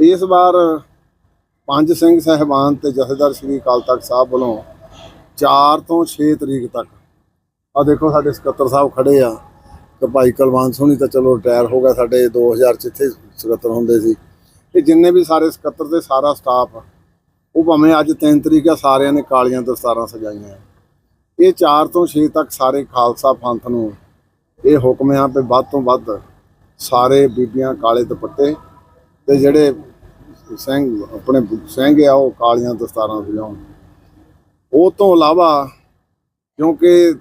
ਇਸ ਵਾਰ ਪੰਜ ਸਿੰਘ ਸਹਿਬਾਨ ਤੇ ਜਥੇਦਾਰ ਸ੍ਰੀ ਅਕਾਲ ਤਖਤ ਸਾਹਿਬ ਵੱਲੋਂ 4 ਤੋਂ 6 ਤਰੀਕ ਤੱਕ ਆ ਦੇਖੋ ਸਾਡੇ ਸਕੱਤਰ ਸਾਹਿਬ ਖੜੇ ਆ ਕਿ ਭਾਈ ਕੁਲਵੰਤ ਸੋਹਣੀ ਤਾਂ ਚਲੋ ਰਿਟਾਇਰ ਹੋ ਗਿਆ ਸਾਡੇ 2000 ਚ ਇੱਥੇ ਸਕੱਤਰ ਹੁੰਦੇ ਸੀ। ਇਹ ਜਿੰਨੇ ਵੀ ਸਾਰੇ ਸਕੱਤਰ ਤੇ ਸਾਰਾ ਸਟਾਫ ਉਹ ਭਾਵੇਂ ਅੱਜ 3 ਤਰੀਕ ਆ, ਸਾਰਿਆਂ ਨੇ ਕਾਲੀਆਂ ਦਸਤਾਰਾਂ ਸਜਾਈਆਂ। ਇਹ 4 ਤੋਂ 6 ਤੱਕ ਸਾਰੇ ਖਾਲਸਾ ਪੰਥ ਨੂੰ ਇਹ ਹੁਕਮ ਆ ਵੀ ਵੱਧ ਤੋਂ ਵੱਧ ਸਾਰੇ ਬੀਬੀਆਂ ਕਾਲੇ ਦੁਪੱਟੇ ਤੇ ਜਿਹੜੇ ਸਿੰਘ, ਆਪਣੇ ਸਿੰਘ ਆ, ਉਹ ਕਾਲੀਆਂ ਦਸਤਾਰਾਂ ਸਜਾਉਣ ਉਹ ਤੋਂ ਇਲਾਵਾ ਕਿਉਂਕਿ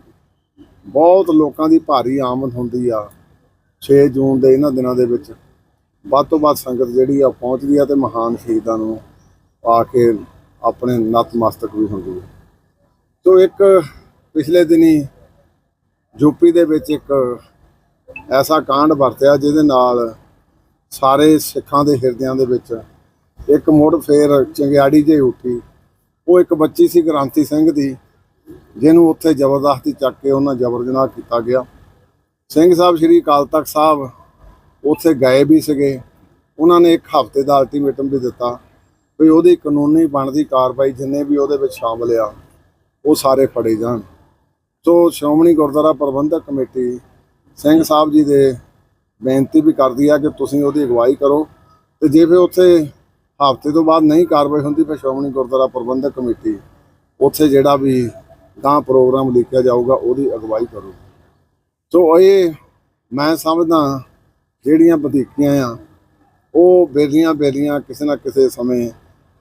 ਬਹੁਤ ਲੋਕਾਂ ਦੀ ਭਾਰੀ ਆਮਦ ਹੁੰਦੀ ਆ 6 ਜੂਨ ਦੇ ਇਹਨਾਂ ਦਿਨਾਂ ਦੇ ਵਿੱਚ, ਵੱਧ ਤੋਂ ਵੱਧ ਸੰਗਤ ਜਿਹੜੀ ਆ ਪਹੁੰਚਦੀ ਆ ਤੇ ਮਹਾਨ ਸ਼ਹੀਦਾਂ ਨੂੰ ਆ ਕੇ ਆਪਣੇ ਨਤਮਸਤਕ ਵੀ ਹੁੰਦੀ ਹੈ ਸੋ ਇੱਕ ਪਿਛਲੇ ਦਿਨੀ ਯੂਪੀ ਦੇ ਵਿੱਚ ਇੱਕ ਐਸਾ ਕਾਂਡ ਵਰਤਿਆ ਜਿਹਦੇ ਨਾਲ ਸਾਰੇ ਸਿੱਖਾਂ ਦੇ ਹਿਰਦਿਆਂ ਦੇ ਵਿੱਚ ਇੱਕ ਮੁੜ ਫੇਰ ਚੰਗਿਆੜੀ ਜਿਹੀ ਉੱਠੀ। ਉਹ ਇੱਕ ਬੱਚੀ ਸੀ ਗ੍ਰਾਂਤੀ ਸਿੰਘ ਦੀ, ਜਿਹਨੂੰ ਉੱਥੇ ਜ਼ਬਰਦਸਤੀ ਚੱਕ ਕੇ ਉਹਨਾਂ ਜਬਰ ਜਨਾਹ ਕੀਤਾ ਗਿਆ। ਸਿੰਘ ਸਾਹਿਬ ਸ੍ਰੀ ਅਕਾਲ ਤਖਤ ਸਾਹਿਬ ਉੱਥੇ ਗਏ ਵੀ ਸੀਗੇ। ਉਹਨਾਂ ਨੇ ਇੱਕ ਹਫ਼ਤੇ ਦਾ ਅਲਟੀਮੇਟਮ ਵੀ ਦਿੱਤਾ ਵੀ ਉਹਦੀ ਕਾਨੂੰਨੀ ਬਣਦੀ ਕਾਰਵਾਈ ਜਿੰਨੇ ਵੀ ਉਹਦੇ ਵਿੱਚ ਸ਼ਾਮਲ ਆ, ਉਹ ਸਾਰੇ ਫੜੇ ਜਾਣ। ਸੋ ਸ਼੍ਰੋਮਣੀ ਗੁਰਦੁਆਰਾ ਪ੍ਰਬੰਧਕ ਕਮੇਟੀ ਸਿੰਘ ਸਾਹਿਬ ਜੀ ਦੇ ਬੇਨਤੀ ਵੀ ਕਰਦੀ ਆ ਕਿ ਤੁਸੀਂ ਉਹਦੀ ਅਗਵਾਈ ਕਰੋ ਤੇ ਜੇ ਫਿਰ ਉੱਥੇ ਹਫ਼ਤੇ ਤੋਂ ਬਾਅਦ ਨਹੀਂ ਕਾਰਵਾਈ ਹੁੰਦੀ, ਫਿਰ ਸ਼੍ਰੋਮਣੀ ਗੁਰਦੁਆਰਾ ਪ੍ਰਬੰਧਕ ਕਮੇਟੀ ਉੱਥੇ ਜਿਹੜਾ ਵੀ ਗਾਂ ਪ੍ਰੋਗਰਾਮ ਲਿਖਿਆ ਜਾਊਗਾ, ਉਹਦੀ ਅਗਵਾਈ ਕਰੋ ਸੋ ਇਹ ਮੈਂ ਸਮਝਦਾ ਜਿਹੜੀਆਂ ਵਧੀਕੀਆਂ ਆ, ਉਹ ਬੇਲੀਆਂ ਬੇਲੀਆਂ ਕਿਸੇ ਨਾ ਕਿਸੇ ਸਮੇਂ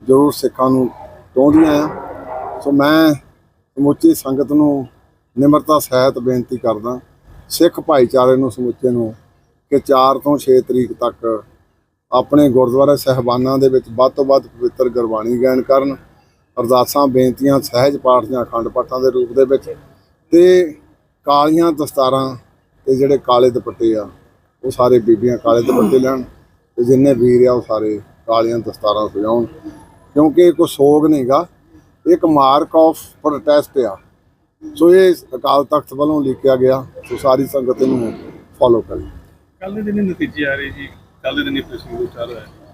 ਜ਼ਰੂਰ ਸਿੱਖਾਂ ਨੂੰ ਟੋਂਦੀਆਂ ਆ। ਸੋ ਮੈਂ ਸਮੁੱਚੀ ਸੰਗਤ ਨੂੰ ਨਿਮਰਤਾ ਸਹਿਤ ਬੇਨਤੀ ਕਰਦਾ, ਸਿੱਖ ਭਾਈਚਾਰੇ ਨੂੰ ਸਮੁੱਚੇ ਨੂੰ ਕਿ 4 ਤੋਂ 6 ਤਰੀਕ ਤੱਕ ਆਪਣੇ ਗੁਰਦੁਆਰਾ ਸਹਿਬਾਨਾਂ ਦੇ ਵਿੱਚ ਵੱਧ ਤੋਂ ਵੱਧ ਪਵਿੱਤਰ ਗੁਰਬਾਣੀ ਗਾਇਨ ਕਰਨ, ਅਰਦਾਸਾਂ, ਬੇਨਤੀਆਂ, ਸਹਿਜ ਪਾਠ ਜਾਂ ਅਖੰਡ ਪਾਠਾਂ ਦੇ ਰੂਪ ਦੇ ਵਿੱਚ ਤੇ ਕਾਲੀਆਂ ਦਸਤਾਰਾਂ ਤੇ ਜਿਹੜੇ ਕਾਲੇ ਦੁਪੱਟੇ ਆ, ਉਹ ਸਾਰੇ ਬੀਬੀਆਂ ਕਾਲੇ ਦੁਪੱਟੇ ਲੈਣ ਤੇ ਜਿੰਨੇ ਵੀਰ ਆ ਉਹ ਸਾਰੇ ਕਾਲੀਆਂ ਦਸਤਾਰਾਂ ਸਜਾਉਣ। ਕਿਉਂਕਿ ਇਹ ਕੋਈ ਸੋਗ ਨਹੀਂਗਾ ਇੱਕ ਮਾਰਕ ਆਫ ਪ੍ਰੋਟੈਸਟ ਆ। ਸੋ ਇਹ ਅਕਾਲ ਤਖਤ ਵੱਲੋਂ ਲਿਖਿਆ ਗਿਆ, ਸੋ ਸਾਰੀ ਸੰਗਤ ਨੂੰ ਫੋਲੋ ਕਰੇ ਕੱਲ ਦੇ ਦਿਨ ਹੀ ਨਤੀਜੇ ਆ ਰਹੇ ਜੀ ਕੱਲ ਦੇ ਦਿਨ ਹੀ ਪ੍ਰਸ਼ਨ ਚੱਲ ਰਿਹਾ